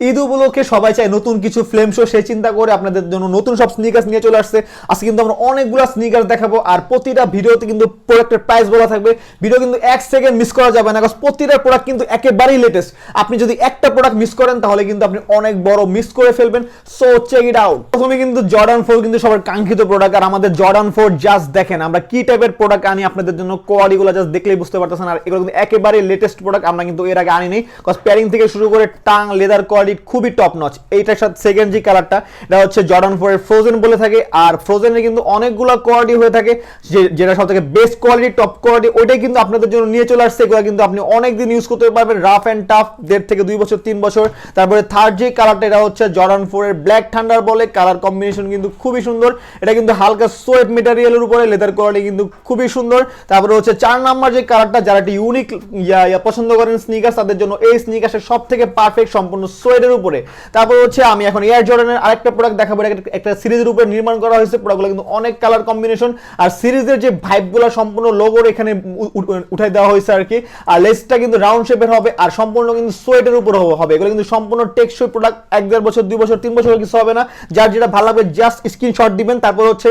ঈদ উপলক্ষে সবাই চায় নতুন কিছু ফ্লেম শো সে চিন্তা করে আপনাদের জন্য নতুন সব স্নিকার্স নিয়ে চলে আসছে। আজকে কিন্তু আমরা অনেকগুলো স্নিকার্স দেখাবো আর প্রতিটা ভিডিওতে কিন্তু প্রোডাক্টের প্রাইস বলা থাকবে। ভিডিও কিন্তু এক সেকেন্ড মিস করা যাবে না কারণ প্রতিটা প্রোডাক্ট কিন্তু একেবারেই লেটেস্ট আপনি যদি একটা প্রোডাক্ট মিস করেন, তাহলে কিন্তু আপনি অনেক বড় মিস করে ফেলবেন। সো চেক ইট আউট প্রথমে কিন্তু জর্ডান ফোর কিন্তু সবার কাঙ্ক্ষিত প্রোডাক্ট আর আমাদের জর্ডান ফোর জাস্ট দেখেন। আমরা কি টাইপের প্রোডাক্ট আনি আপনাদের জন্য কোয়ালিটিগুলো জাস্ট দেখলেই বুঝতে পারতেছেন। আর এগুলো কিন্তু একেবারে লেটেস্ট প্রোডাক্ট আমরা কিন্তু এর আগে আনি নেই কজ প্যারিং থেকে শুরু করে টাং লেদার কোয়ালিটি খুবই টপ নচ এইটার সাথে সেকেন্ড যে কালারটা এটা হচ্ছে জর্ডান ফোরের ফ্রোজেন বলে থাকে। আর ফ্রোজেনের কিন্তু অনেকগুলো কোয়ালিটি হয়ে থাকে যেটা সব থেকে বেস্ট কোয়ালিটি টপ কোয়ালিটি ওইটাই কিন্তু আপনাদের জন্য নিয়ে চলে আসছে। এগুলো কিন্তু আপনি অনেক দিন ইউজ করতে পারবেন। রাফ অ্যান্ড টাফ দেড় থেকে দুই বছর, তিন বছর। তারপরে থার্ড যে কালারটা এটা হচ্ছে জর্ডান ফোরের ব্ল্যাক ঠান্ডার বলে। কালার কম্বিনেশন কিন্তু খুবই সুন্দর। এটা কিন্তু হালকা সোয়েট মেটেরিয়ালের উপরে লেদার কোয়ালিটি কিন্তু খুবই সুন্দর। তারপরে হচ্ছে চার নাম্বার যে কালারটা যারা একটি ইউনিক পছন্দ করেন স্নিকার্স তাদের জন্য এই স্নিকার্সের সব থেকে পারফেক্ট সম্পূর্ণ সোয়েটের উপরে। তারপরে হচ্ছে আমি এখন এয়ার জর্ডানের আরেকটা প্রোডাক্ট দেখাবো। একটা- সিরিজের উপরে নির্মাণ করা হয়েছে। প্রোডাক্টগুলো কিন্তু অনেক কালার কম্বিনেশন আর সিরিজের যে ভাইবগুলো সম্পূর্ণ লোগোর এখানে উঠাই দেওয়া হয়েছে আর কি। আর লেসটা কিন্তু রাউন্ড শেপের হবে। আর সম্পূর্ণ কিন্তু সোয়েটের উপর হবে। এগুলো কিন্তু সম্পূর্ণ টেকসই প্রোডাক্ট এক দেড় বছর, দুই বছর, তিন বছর কিছু হবে না। যার যেটা ভালো লাগবে জাস্ট স্ক্রিনশট দিবেন। তারপর হচ্ছে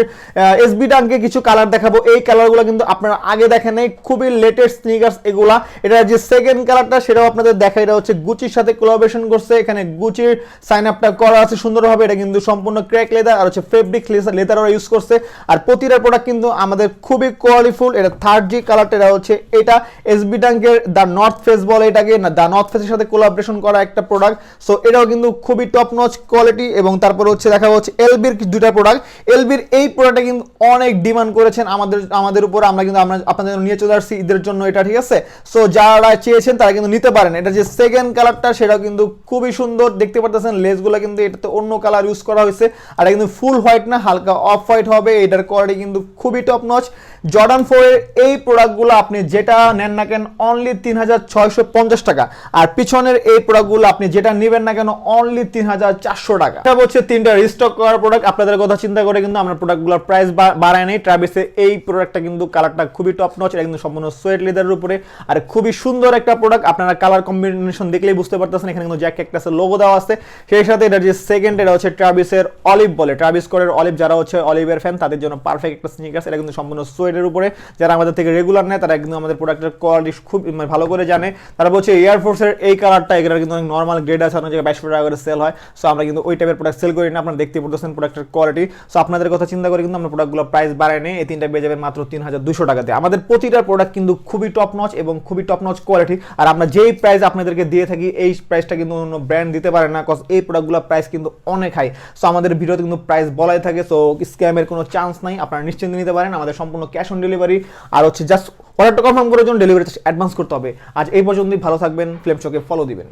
এসবি টাঙ্কে কিছু কালার দেখাবো। এই কালারগুলো কিন্তু আপনারা আগে দেখেন নাই। খুবই লেটেস্ট স্নিকার্স এগুলা। এটা যে সেকেন্ড কালারটা সেটাও আপনাদের দেখা এটা হচ্ছে গুচির সাথে কোলাবোরেশন করছে। এখানে গুচির সাইন আপটা করা আছে সুন্দরভাবে। এটা কিন্তু সম্পূর্ণ ক্র্যাক লেদার আর হচ্ছে ফেব্রিক লেদার ওরা ইউজ করছে। আর প্রতিটা প্রোডাক্ট কিন্তু আমাদের খুবই কোয়ালিফুল এটা থার্ড জি কালারটা এটা হচ্ছে এটা এসবি টাঙ্কের দ্য নর্থ ফেস বলে এটাকে। দ্য নর্থ ফেসের সাথে কোলাবোরেশন করা একটা প্রোডাক্ট সো এটাও কিন্তু খুবই টপ নচ কোয়ালিটি এবং তারপর হচ্ছে দেখা হচ্ছে এলবির দুটা প্রোডাক্ট এলবির এই প্রোডাক্টটা কিন্তু অনেক ডিমান্ড করেছেন আমাদের আমাদের উপর। আমরা কিন্তু আমরা আপনাদের নিয়ে চলে আসছি ঈদের জন্য, এটা ঠিক আছে? সো যারা চেয়েছেন তারা কিন্তু নিতে পারেন। এটা যে সেকেন্ড কালারটা সেটাও কিন্তু খুবই সুন্দর দেখতে পারতেছেন, লেসগুলো কিন্তু এটাতে অন্য কালার ইউজ করা হয়েছে। আর এটা কিন্তু ফুল হোয়াইট না, হালকা অফ হোয়াইট হবে, এটার কোয়ালিটি কিন্তু খুবই টপ নচ জর্ডান ফোরের এই প্রোডাক্টগুলো আপনি যেটা নেন না কেন অনলি তিন হাজার ছয়শো পঞ্চাশ টাকা। আর পিছনের এই প্রোডাক্টগুলো আপনি যেটা নেবেন না কেন অনলি তিন হাজার চারশো টাকা। এটা হচ্ছে তিনটা রিস্টক করার প্রোডাক্ট আপনাদের কথা চিন্তা করে কিন্তু আমরা প্রোডাক্টগুলোর প্রাইস বাড়ায় নেই। ট্রাভিসে এই প্রোডাক্টটা কিন্তু কালারটা খুবই টপ নচ এটা কিন্তু সম্পূর্ণ সোয়েট লেদারের উপরে। আর খুবই সুন্দর একটা প্রোডাক্ট আপনারা কালার কম্বিনেশন দেখলেই বুঝতে পারতেছেন, এখানে কিন্তু জ্যাক ক্যাকটাসের লোগো দেওয়া আছে। সেই সাথে এটা যে সেকেন্ড এটা হচ্ছে ট্রাভিসের অলিভ বলে। ট্রাভিস কোরের অলিভ যারা হচ্ছে অলিভের ফ্যান তাদের জন্য পারফেক্ট একটা স্নিকার্স এটা কিন্তু সম্পূর্ণ সোয়েটের উপরে। যারা আমাদের থেকে রেগুলার নেয়, তারা কিন্তু আমাদের প্রোডাক্টের কোয়ালিটি খুব মানে ভালো করে জানে। তারপর হচ্ছে এয়ারফোর্সের এই কালারটা এগুলো কিন্তু অনেক নর্মাল গ্রেড আছে, অনেক জায়গায় বাইশশো টাকা করে সেল হয়। সো আমরা কিন্তু ওই টাইপের প্রোডাক্ট সেল করি না। আপনারা দেখতে পড়তেছেন প্রোডাক্টের কোয়ালিটি সো আপনাদের কথা চিন্তা করে কিন্তু আমরা প্রোডাক্টগুলো প্রাইস বাড়ায় নেই। এই তিনটা পেয়ে যাবেন মাত্র তিন হাজার দুশো টাকাতে। আমাদের প্রতিটা প্রোডাক্ট কিন্তু খুবই টপ নচ এবং খুবই টপ নচ কোয়ালিটি আর আমরা যেই প্রাইস আপনাদেরকে দিয়ে থাকি, এই প্রাইসটা কিন্তু অন্য ব্র্যান্ড দিতে পারে না কজ এই প্রোডাক্টগুলোর প্রাইস কিন্তু অনেক হাই সো আমাদের ভিডিওতে কিন্তু প্রাইস বলাই থাকে সো স্ক্যামের কোনো চান্স নাই। আপনারা নিশ্চিন্তে নিতে পারেন, আমাদের সম্পূর্ণ ক্যাশ অন ডেলিভারি আর হচ্ছে জাস্ট অর্ডারটা কনফার্ম করার জন্য ডেলিভারি অ্যাডভান্স করতে হবে। আজ এই পর্যন্তই, ভালো থাকবেন ফ্লেম শোকে ফলো দিবেন।